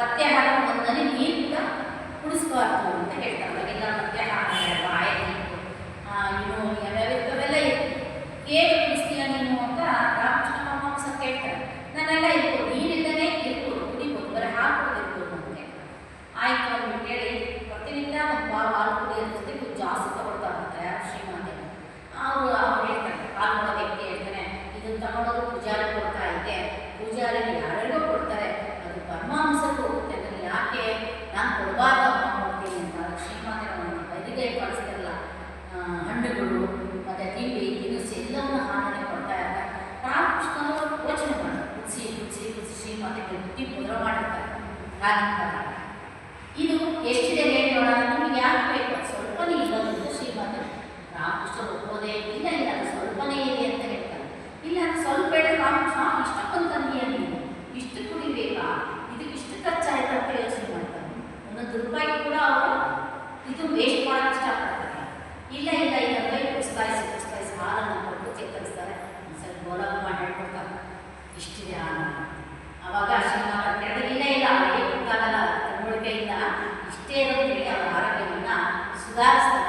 ಪಥ್ಯ ಹಾಕೋ ಒಂದನೇ ನೀರು ಆ, ಹಣ್ಣುಗಳು ಮತ್ತು ತಿಂಡಿ ತಿನಿಸು ಎಲ್ಲವನ್ನ ಹಾಲನ್ನೇ ಕೊಡ್ತಾ ಇರ್ತಾರೆ ರಾಮಕೃಷ್ಣ ಅವರು ಯೋಚನೆ ಮಾಡ್ತಾರೆ ಕುದಿಸಿ ಕುದಿಸಿ ಕುದಿಸಿ ಶ್ರೀಮಂತಕ್ಕೆ ಬುದ್ಧಿ ಮುದ್ರ ಮಾಡಿರ್ತಾರೆ ಇದು ಎಷ್ಟಿದೆ ಹೇಳೋಣ ನಿಮಗೆ ಯಾಕೆ ಬೇಕು? ಸ್ವಲ್ಪನೇ ಇರೋದು ಶ್ರೀಮಂತ ರಾಮಕೃಷ್ಣ ಒಪ್ಪೋದೇ ಇಲ್ಲ ಇಲ್ಲ ಸ್ವಲ್ಪನೇ ಇದೆ ಅಂತ ಹೇಳ್ತಾರೆ. ಇಲ್ಲ ಸ್ವಲ್ಪ ಹೇಳಿ ರಾಮಕೃಷ್ಣ ಇಷ್ಟಕ್ಕೊಂದು ನೀನು? ಇಷ್ಟು ಕುಡಿಬೇಕಾ ಇದಕ್ಕೆ ಇಷ್ಟು ಖರ್ಚಾಯ್ತು ಅಂತ ಯೋಚನೆ ಮಾಡ್ತಾರೆ. ಒಂದೊಂದು ರೂಪಾಯಿ ಕೂಡ ಅವರು. ಇದು ವೇಸ್ಟ್ ಹೇಳ್ಕೊಡ್ತಾರೆ ಇಷ್ಟಿದೆ ಅವಾಗ ಕೇಳಿದ್ರೆ ಇಲ್ಲ ಅವರಿಗೆ ಗೊತ್ತಾಗಲ್ಲ ಇಷ್ಟೇ ಇರೋದ್ರಿಗೆ ಅವರ ಆರೋಗ್ಯವನ್ನು ಸುಧಾರಿಸ್ತಾರೆ